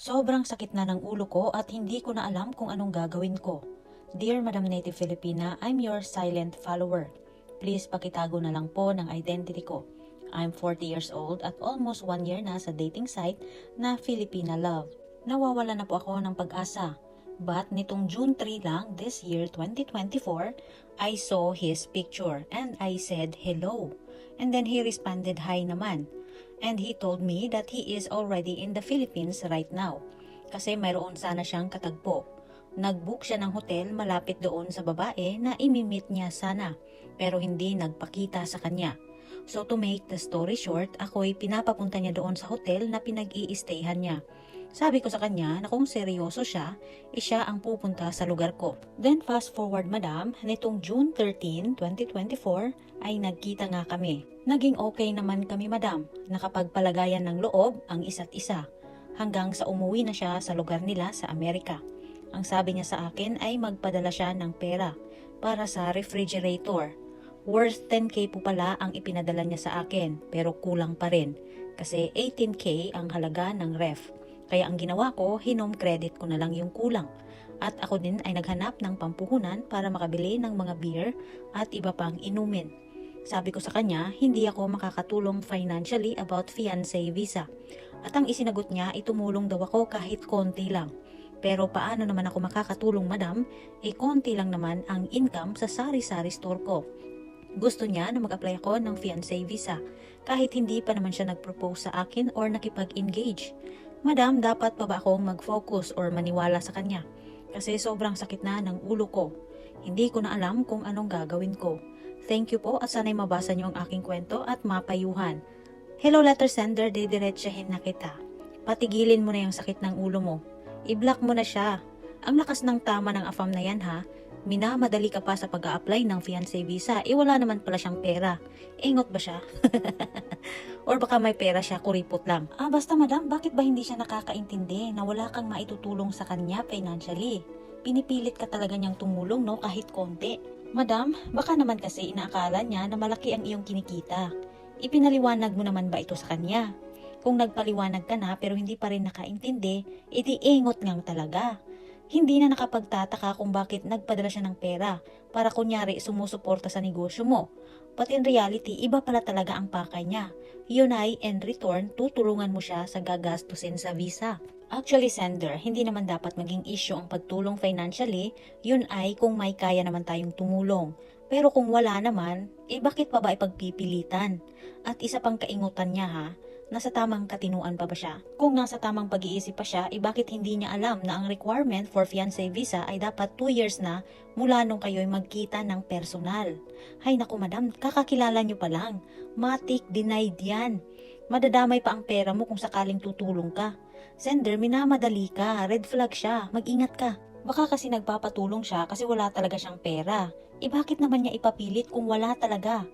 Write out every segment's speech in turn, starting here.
Sobrang sakit na ng ulo ko at hindi ko na alam kung anong gagawin ko. Dear Madam Native Filipina, I'm your silent follower. Please pakitago na lang po ng identity ko. I'm 40 years old at almost one year na sa dating site na Filipina Love. Nawawala na po ako ng pag-asa. But nitong June 3 lang this year 2024, I saw his picture and I said hello. And then he responded hi naman. And he told me that he is already in the Philippines right now. Kasi mayroon sana siyang katagpo. Nag-book siya ng hotel malapit doon sa babae na imimit niya sana. Pero hindi nagpakita sa kanya. So to make the story short, ako'y pinapapunta niya doon sa hotel na pinag-i-stayhan niya. Sabi ko sa kanya na kung seryoso siya, eh siya ang pupunta sa lugar ko. Then fast forward madam, nitong June 13, 2024 ay nagkita nga kami. Naging okay naman kami madam, nakapagpalagayan ng loob ang isa't isa. Hanggang sa umuwi na siya sa lugar nila sa Amerika. Ang sabi niya sa akin ay magpadala siya ng pera para sa refrigerator. Worth 10k po pala ang ipinadala niya sa akin pero kulang pa rin kasi 18k ang halaga ng ref. Kaya ang ginawa ko, hinom credit ko na lang yung kulang. At ako din ay naghanap ng pampuhunan para makabili ng mga beer at iba pang inumin. Sabi ko sa kanya, hindi ako makakatulong financially about fiancé visa. At ang isinagot niya, itumulong daw ako kahit konti lang. Pero paano naman ako makakatulong madam? Eh konti lang naman ang income sa sari-sari store ko. Gusto niya na mag-apply ako ng fiancé visa kahit hindi pa naman siya nag-propose sa akin or nakipag-engage. Madam, dapat pa ba akong mag-focus or maniwala sa kanya? Kasi sobrang sakit na ng ulo ko. Hindi ko na alam kung anong gagawin ko. Thank you po at sana'y mabasa niyo ang aking kwento at mapayuhan. Hello letter sender, didiretsahin na kita. Patigilin mo na yung sakit ng ulo mo. I-block mo na siya. Ang lakas ng tama ng afam na yan ha. Minamadali ka pa sa pag apply ng fiancé visa, eh wala naman pala siyang pera. Ingot ba siya? Or baka may pera siya, kuripot lang. Ah, basta madam, bakit ba hindi siya nakakaintindi na wala kang maitutulong sa kanya financially? Pinipilit ka talaga niyang tumulong, no, kahit konti. Madam, baka naman kasi inaakala niya na malaki ang iyong kinikita. Ipinaliwanag mo naman ba ito sa kanya? Kung nagpaliwanag ka na pero hindi pa rin nakaintindi, iti ingot ngang talaga. Hindi na nakapagtataka kung bakit nagpadala siya ng pera para kunyari sumusuporta sa negosyo mo. But in reality, iba pala talaga ang pakay niya. Yun ay, in return, tutulungan mo siya sa gagastusin sa visa. Actually, sender, hindi naman dapat maging issue ang pagtulong financially, yun ay kung may kaya naman tayong tumulong. Pero kung wala naman, eh bakit pa ba ipagpipilitan? At isa pang kaingutan niya ha, nasa tamang katinuan pa ba siya? Kung nasa tamang pag-iisip pa siya, eh bakit hindi niya alam na ang requirement for fiancé visa ay dapat 2 years na mula nung kayo'y magkita ng personal? Hay naku madam, kakakilala niyo pa lang. Matik denied yan. Madadamay pa ang pera mo kung sakaling tutulong ka. Sender, minamadali ka. Red flag siya. Mag-ingat ka. Baka kasi nagpapatulong siya kasi wala talaga siyang pera. E bakit naman niya ipapilit kung wala talaga?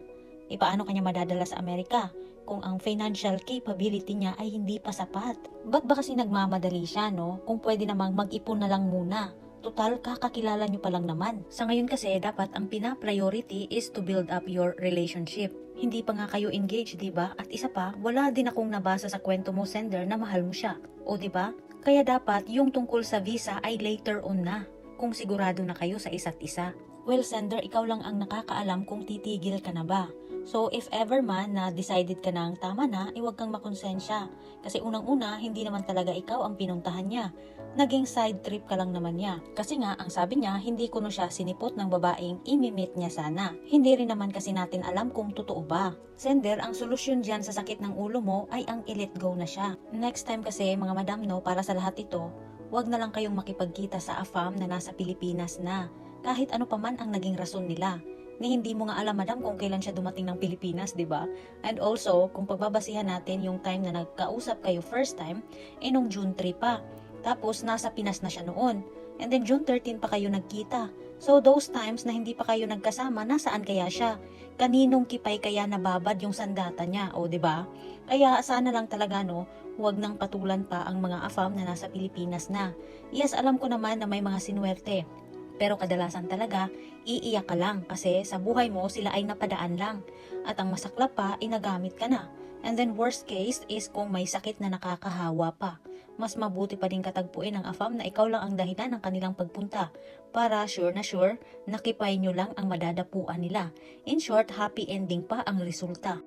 E kanya madadala sa Amerika kung ang financial capability niya ay hindi pa sapat? Ba't ba kasi nagmamadali siya, no? Kung pwede namang mag-ipon na lang muna. Total, kakakilala niyo pa lang naman. Sa ngayon kasi, dapat ang pina-priority is to build up your relationship. Hindi pa nga kayo engaged, di ba? At isa pa, wala din akong nabasa sa kwento mo, sender, na mahal mo siya. O di ba? Kaya dapat yung tungkol sa visa ay later on na, kung sigurado na kayo sa isa't isa. Well, sender, ikaw lang ang nakakaalam kung titigil ka na ba. So, if ever man na decided ka na ang tama na, eh huwag kang makonsensya. Kasi unang-una, hindi naman talaga ikaw ang pinuntahan niya. Naging side trip ka lang naman niya. Kasi nga, ang sabi niya, hindi ko no siya sinipot ng babaeng imimit niya sana. Hindi rin naman kasi natin alam kung totoo ba. Sender, ang solusyon dyan sa sakit ng ulo mo ay ang i-let go na siya. Next time kasi, mga madam no, para sa lahat ito, huwag na lang kayong makipagkita sa AFAM na nasa Pilipinas na kahit ano pa man ang naging rason nila. Ni hindi mo nga alam madam kung kailan siya dumating ng Pilipinas, 'di ba? And also, kung pagbabasihan natin yung time na nagkausap kayo first time, eh nung June 3 pa. Tapos nasa Pinas na siya noon. And then June 13 pa kayo nagkita. So those times na hindi pa kayo nagkasama, nasaan kaya siya? Kaninong kipay kaya nababad yung sandata niya, o 'di ba? Kaya sana lang talaga no, huwag nang patulan pa ang mga afam na nasa Pilipinas na. Yes, alam ko naman na may mga sinwerte. Pero kadalasan talaga, iiyak ka lang kasi sa buhay mo sila ay napadaan lang. At ang masaklap pa, inagamit ka na. And then worst case is kung may sakit na nakakahawa pa. mas mabuti pa din katagpuin ng AFAM na ikaw lang ang dahilan ng kanilang pagpunta para sure na sure nakipay nyo lang ang madadapuan nila. In short, happy ending pa ang resulta.